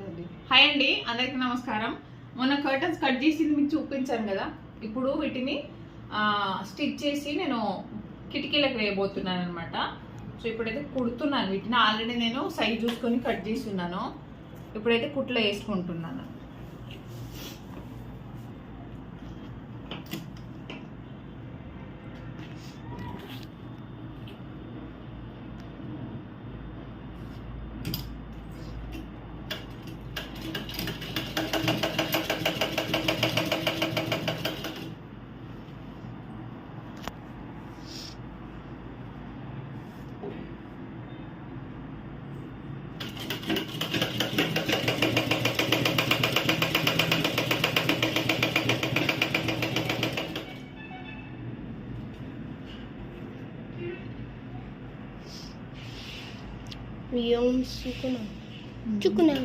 Hi అండి అందరికి నమస్కారం. మొన్న కర్టన్స్ కట్ చేసింది మీకు చూపించాను కదా. ఇప్పుడు వీటిని స్టిచ్ చేసి నేను కిటికీలకు వేయబోతున్నాను అనమాట సో ఇప్పుడైతే కుడుతున్నాను. వీటిని ఆల్రెడీ నేను సైజ్ చూసుకొని కట్ చేసి ఉన్నాను. ఇప్పుడైతే కుట్లో వేసుకుంటున్నాను. yung suko na. Mm. Suko na.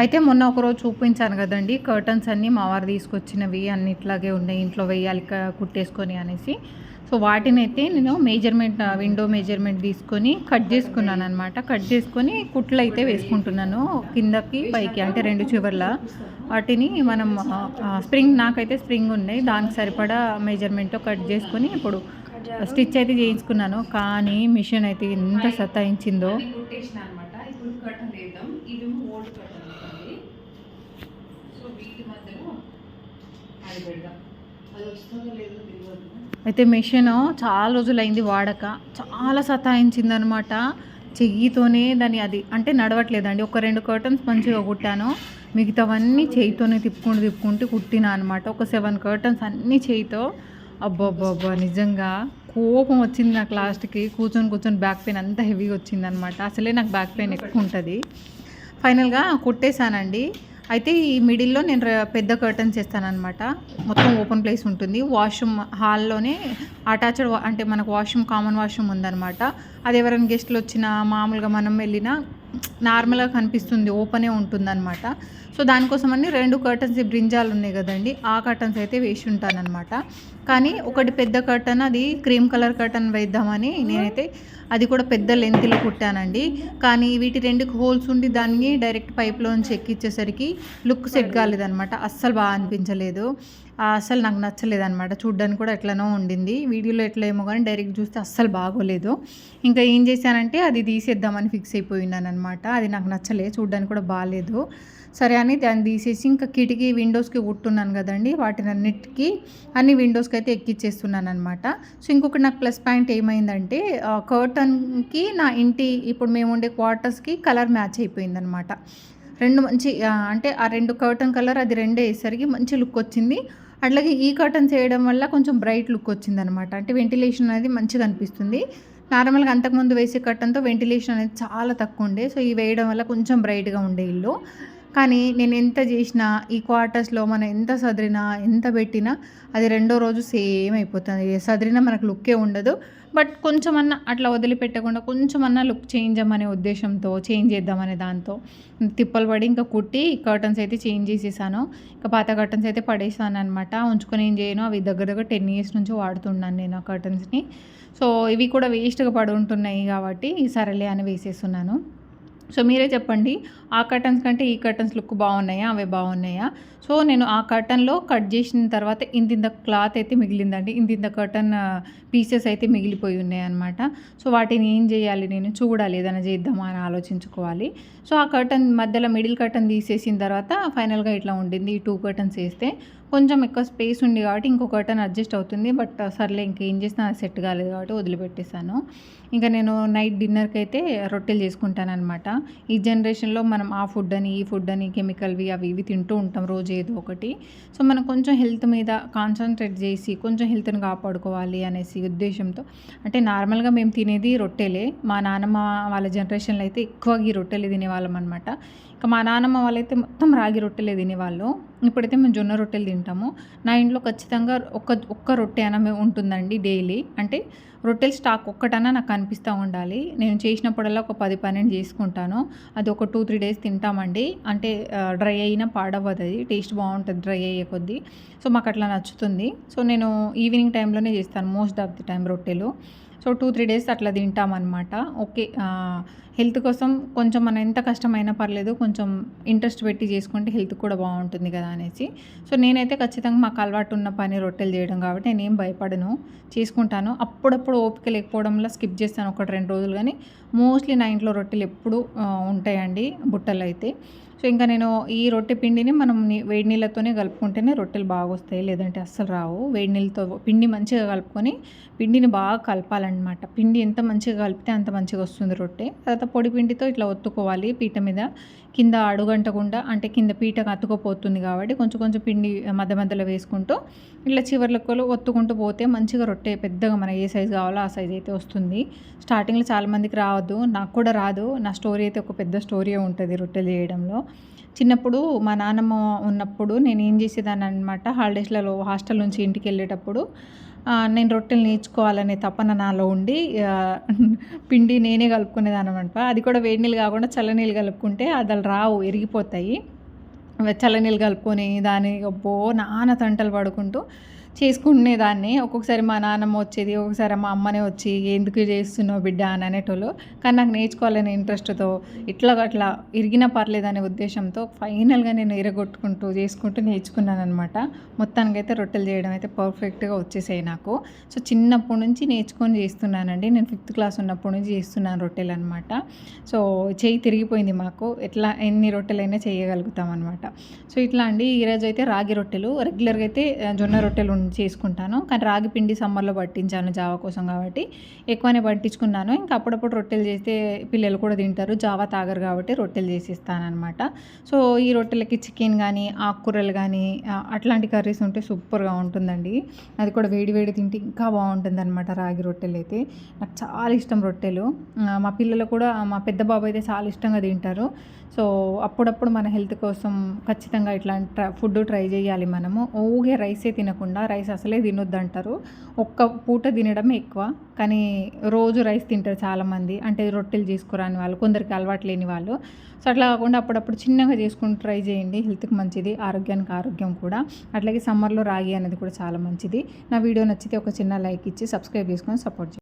అయితే మొన్న ఒకరోజు చూపించాను కదండి కర్టన్స్ అన్నీ మా వారు తీసుకొచ్చినవి అన్ని ఇట్లాగే ఉన్నాయి ఇంట్లో వేయాలి కుట్టేసుకొని అనేసి. సో వాటిని అయితే నేను మెజర్మెంట్ విండో మెజర్మెంట్ తీసుకొని కట్ చేసుకున్నాను అనమాట కట్ చేసుకొని కుట్లు అయితే వేసుకుంటున్నాను కిందకి పైకి అంటే రెండు చివర్ల. వాటిని మనం స్ప్రింగ్ నాకైతే స్ప్రింగ్ ఉన్నాయి దానికి సరిపడా మెజర్మెంట్తో కట్ చేసుకొని ఇప్పుడు స్టిచ్ అయితే చేయించుకున్నాను. కానీ మిషన్ అయితే ఎంత సతాయించిందో. అనమాట ఇప్పుడు కర్టన్ వేద్దాం ఇది ఓల్డ్ కర్టన్ సో వీటి మధ్యలో అది పెడదాం అది వస్తుందో లేదో తెలియదు అయితే మెషిన్ చాలా రోజులైంది వాడక. చాలా సతాయించింది అనమాట చెయ్యితోనే దాన్ని అది అంటే నడవట్లేదండి. ఒక రెండు కర్టన్స్ మంచిగా కుట్టాను. మిగతావన్నీ చేయితోనే తిప్పుకుంటూ తిప్పుకుంటూ కుట్టినా అనమాట ఒక సెవెన్ కర్టన్స్ అన్నీ చేయితో. అబ్బబ్బబ్బా నిజంగా కోపం వచ్చింది నాకు లాస్ట్కి కూర్చొని కూర్చొని బ్యాక్ పెయిన్ అంత హెవీగా వచ్చిందనమాట అసలే నాకు బ్యాక్ పెయిన్ ఎక్కువ ఉంటుంది. ఫైనల్గా కుట్టేశానండి. అయితే ఈ మిడిల్లో నేను పెద్ద కర్టన్స్ చేస్తానమాట మొత్తం ఓపెన్ ప్లేస్ ఉంటుంది. వాష్రూమ్ హాల్లోనే అటాచ్డ్ అంటే మనకు వాష్రూమ్ కామన్ వాష్రూమ్ ఉందన్నమాట. అది ఎవరైనా గెస్ట్లు వచ్చినా మామూలుగా మనం వెళ్ళినా నార్మల్గా కనిపిస్తుంది ఓపెనే ఉంటుందన్నమాట. సో దానికోసమని రెండు కర్టన్స్ బ్రింజాలు ఉన్నాయి కదండి ఆ కర్టన్స్ అయితే వేసి ఉంటానన్నమాట. కానీ ఒకటి పెద్ద కర్టన్ అది క్రీమ్ కలర్ కర్టన్ వేద్దామని నేనైతే అది కూడా పెద్ద లెంత్లో కుట్టానండి. కానీ వీటి రెండుకి హోల్స్ ఉండి దాన్ని డైరెక్ట్ పైప్లోంచి ఎక్కిచ్చేసరికి లుక్ సెట్ కాలేదనమాట అస్సలు బాగా అనిపించలేదు. అసలు అస్సలు నాకు నచ్చలేదన్నమాట. చూడ్డానికి కూడా ఎట్లనో ఉండింది. వీడియోలో ఎట్లా ఏమో కానీ డైరెక్ట్ చూస్తే అస్సలు బాగోలేదు. ఇంకా ఏం చేశానంటే అది తీసేద్దామని ఫిక్స్ అయిపోయినాను అనమాట అది నాకు నచ్చలే చూడడానికి కూడా బాగాలేదు సరే అని దాన్ని తీసేసి ఇంకా కిటికీ విండోస్కి కుట్టున్నాను కదండి వాటిని అన్నిటికీ అన్ని విండోస్కి అయితే ఎక్కిచ్చేస్తున్నాను అనమాట సో ఇంకొకటి నాకు ప్లస్ పాయింట్ ఏమైందంటే కర్టన్కి నా ఇంటి ఇప్పుడు మేము ఉండే క్వార్టర్స్కి కలర్ మ్యాచ్ అయిపోయిందనమాట రెండు మంచి అంటే ఆ రెండు కర్టన్ కలర్ అది రెండే వేసరికి మంచి లుక్ వచ్చింది. అట్లాగే ఈ కర్టన్స్ వేయడం వల్ల కొంచెం బ్రైట్ లుక్ వచ్చింది అనమాట అంటే వెంటిలేషన్ అనేది మంచిగా అనిపిస్తుంది. నార్మల్గా అంతకుముందు వేసి కట్టడంతో వెంటిలేషన్ అనేది చాలా తక్కువ ఉండే సో ఈ వేయడం వల్ల కొంచెం బ్రైట్గా ఉండే ఇల్లు. కానీ నేను ఎంత చేసినా ఈ క్వార్టర్స్లో మనం ఎంత సదిరినా ఎంత పెట్టినా అది రెండో రోజు సేమ్ అయిపోతుంది. సదిరినా మనకు లుక్కే ఉండదు. బట్ కొంచెమన్నా అట్లా వదిలిపెట్టకుండా కొంచెమన్నా లుక్ చేంజ్ అమ్మనే ఉద్దేశంతో చేంజ్ చేద్దామనే దాంతో తిప్పలు పడి ఇంకా కుట్టి కర్టన్స్ అయితే చేంజ్ చేసేసాను. ఇంకా పాత కర్టన్స్ అయితే పడేసాను అనమాట ఉంచుకొని ఏం చేయను అవి దగ్గర దగ్గర టెన్ ఇయర్స్ నుంచి వాడుతున్నాను నేను ఆ కర్టన్స్ని. సో ఇవి కూడా వేస్ట్గా పడి ఉంటున్నాయి కాబట్టి సరేలే అని వేసేస్తున్నాను. సో మీరే చెప్పండి ఆ కర్టన్స్ కంటే ఈ కర్టన్స్ లుక్ బాగున్నాయా? అవే బాగున్నాయా? సో నేను ఆ కర్టన్లో కట్ చేసిన తర్వాత ఇంతింత క్లాత్ అయితే మిగిలిందండి. ఇంతింత కర్టన్ పీసెస్ అయితే మిగిలిపోయి ఉన్నాయన్నమాట. సో వాటిని ఏం చేయాలి నేను? చూడాలి ఏదైనా చేద్దామా అని ఆలోచించుకోవాలి. సో ఆ కర్టన్ మధ్యలో మిడిల్ కర్టన్ తీసేసిన తర్వాత ఫైనల్గా ఇట్లా ఉండింది. ఈ టూ కర్టన్స్ వేస్తే కొంచెం ఎక్కువ స్పేస్ ఉంది కాబట్టి ఇంకో కర్టన్ అడ్జస్ట్ అవుతుంది. బట్ సర్లే ఇంకేం చేసినా అది సెట్ కాలేదు కాబట్టి వదిలిపెట్టేశాను. ఇంకా నేను నైట్ డిన్నర్కి అయితే రొట్టెలు చేసుకుంటానమాట ఈ జనరేషన్లో మనం ఆ ఫుడ్ అని ఈ ఫుడ్ అని కెమికల్వి అవి ఇవి తింటూ ఉంటాం రోజు ఏదో ఒకటి. సో మనం కొంచెం హెల్త్ మీద కాన్సన్ట్రేట్ చేసి కొంచెం హెల్త్ని కాపాడుకోవాలి అనేసి ఉద్దేశంతో అంటే నార్మల్గా మేము తినేది రొట్టెలే. మా నాన్నమ్మ వాళ్ళ జనరేషన్లో అయితే ఎక్కువగా ఈ రొట్టెలు తినేవాళ్ళం అనమాట ఇంకా మా నాన్నమ్మ వాళ్ళైతే మొత్తం రాగి రొట్టెలే తినేవాళ్ళు. ఇప్పుడైతే మేము జొన్న రొట్టెలు తింటాము. నా ఇంట్లో ఖచ్చితంగా ఒక్క ఒక్క రొట్టె అన్న ఉంటుందండి డైలీ. అంటే రొట్టెల స్టాక్ ఒక్కటన్నా నాకు కనిపిస్తూ ఉండాలి. నేను చేసినప్పుడల్లా ఒక పది పన్నెండు చేసుకుంటాను. అది ఒక టూ త్రీ డేస్ తింటామండి. అంటే డ్రై అయినా పాడవ్వదు అది. టేస్ట్ బాగుంటుంది డ్రై అయ్యే కొద్దీ. సో మాకు అట్లా నచ్చుతుంది. సో నేను ఈవినింగ్ టైంలోనే చేస్తాను. మోస్ట్ ఆఫ్ ది టైం రొట్టెలు. సో టూ త్రీ డేస్ అట్లా తింటామన్నమాట. ఓకే హెల్త్ కోసం కొంచెం మనం ఎంత కష్టమైనా పర్లేదు కొంచెం ఇంట్రెస్ట్ పెట్టి చేసుకుంటే హెల్త్ కూడా బాగుంటుంది కదా అనేసి. సో నేనైతే ఖచ్చితంగా మాకు అలవాటు ఉన్న పని రొట్టెలు చేయడం కాబట్టి నేనేం భయపడను చేసుకుంటాను. అప్పుడప్పుడు ఓపిక లేకపోవడంలో స్కిప్ చేస్తాను ఒకటి రెండు రోజులు. కానీ మోస్ట్లీ నా ఇంట్లో రొట్టెలు ఎప్పుడు ఉంటాయండి బుట్టలు అయితే సో ఇంకా నేను ఈ రొట్టె పిండిని మనం వేడి నీళ్ళతోనే కలుపుకుంటేనే రొట్టెలు బాగా వస్తాయి లేదంటే అస్సలు రావు. వేడి నీళ్ళతో పిండి మంచిగా కలుపుకొని పిండిని బాగా కలపాలన్నమాట. పిండి ఎంత మంచిగా కలిపితే అంత మంచిగా వస్తుంది రొట్టె. తర్వాత పొడి పిండితో ఇట్లా ఒత్తుకోవాలి పీట మీద కింద అడుగంటకుండా అంటే కింద పీటకు అతుకుపోతుంది కాబట్టి కొంచెం కొంచెం పిండి మధ్య మధ్యలో వేసుకుంటూ ఇట్లా చివర్లకు ఒత్తుకుంటూ పోతే మంచిగా రొట్టె పెద్దగా మన ఏ సైజు కావాలో ఆ సైజ్ అయితే వస్తుంది. స్టార్టింగ్లో చాలామందికి రావద్దు నాకు కూడా రాదు. నా స్టోరీ అయితే ఒక పెద్ద స్టోరీ ఉంటుంది రొట్టెలు చేయడంలో. చిన్నప్పుడు మా నాన్నమ్మ ఉన్నప్పుడు నేను ఏం చేసేదాన్ని అనమాట హాలిడేస్లలో హాస్టల్ నుంచి ఇంటికి వెళ్ళేటప్పుడు నేను రొట్టెలు నేర్చుకోవాలనే తపన నాలో ఉండి పిండి నేనే కలుపుకునేదాన్ని అనమాట. అది కూడా వేడి నీళ్ళు కాకుండా చల్లనీళ్ళు కలుపుకుంటే అది రావు ఎరిగిపోతాయి. చల్లనీళ్ళు కలుపుకొని దాని అబ్బో నాన్న తంటలు పడుకుంటూ చేసుకునేదాన్ని ఒక్కొక్కసారి మా నాన్నమ్మ వచ్చేది ఒక్కొక్కసారి మా అమ్మనే వచ్చి ఎందుకు చేస్తున్నావు బిడ్డ? అని అనేటోళ్ళు. కానీ నాకు నేర్చుకోవాలనే ఇంట్రెస్ట్తో ఇట్లా అట్లా ఇరిగినా పర్లేదనే ఉద్దేశంతో ఫైనల్గా నేను ఇరగొట్టుకుంటూ చేసుకుంటూ నేర్చుకున్నాను అనమాట మొత్తానికైతే రొట్టెలు చేయడం అయితే పర్ఫెక్ట్గా వచ్చేసాయి నాకు. సో చిన్నప్పటి నుంచి నేర్చుకొని చేస్తున్నానండి. నేను ఫిఫ్త్ క్లాస్ ఉన్నప్పటి నుంచి చేస్తున్నాను రొట్టెలు అనమాట సో చేయి తిరిగిపోయింది మాకు. ఎట్లా ఎన్ని రొట్టెలైనా చేయగలుగుతాం అనమాట సో ఇట్లా అండి ఈరోజు అయితే రాగి రొట్టెలు. రెగ్యులర్గా అయితే జొన్న రొట్టెలు చేసుకుంటాను. కానీ రాగి పిండి సమ్మర్లో పట్టించాను జావా కోసం కాబట్టి. ఎక్కువనే పట్టించుకున్నాను. ఇంకా అప్పుడప్పుడు రొట్టెలు చేస్తే పిల్లలు కూడా తింటారు. జావా తాగరు కాబట్టి రొట్టెలు చేసిస్తానమాట అనమాట సో ఈ రొట్టెలకి చికెన్ కానీ ఆకుకూరలు కానీ అట్లాంటి కర్రీస్ ఉంటే సూపర్గా ఉంటుందండి. అది కూడా వేడి వేడి తింటే ఇంకా బాగుంటుంది అనమాట రాగి రొట్టెలు అయితే నాకు చాలా ఇష్టం రొట్టెలు. మా పిల్లలు కూడా మా పెద్ద బాబు అయితే చాలా ఇష్టంగా తింటారు. సో అప్పుడప్పుడు మన హెల్త్ కోసం ఖచ్చితంగా ఇట్లాంటి ఫుడ్ ట్రై చేయాలి మనము. ఊగే రైసే తినకుండా రైస్ అసలే తినొద్దు అంటారు ఒక్క పూట తినడమే ఎక్కువ. కానీ రోజు రైస్ తింటారు చాలామంది. అంటే రొట్టెలు చేసుకురాని వాళ్ళు కొందరికి అలవాటు లేని వాళ్ళు. సో అట్లా కాకుండా అప్పుడప్పుడు చిన్నగా చేసుకుని ట్రై చేయండి. హెల్త్కి మంచిది ఆరోగ్యానికి ఆరోగ్యం కూడా. అట్లాగే సమ్మర్లో రాగి అనేది కూడా చాలా మంచిది. నా వీడియో నచ్చితే ఒక చిన్న లైక్ ఇచ్చి సబ్స్క్రైబ్ చేసుకొని సపోర్ట్ చేయండి.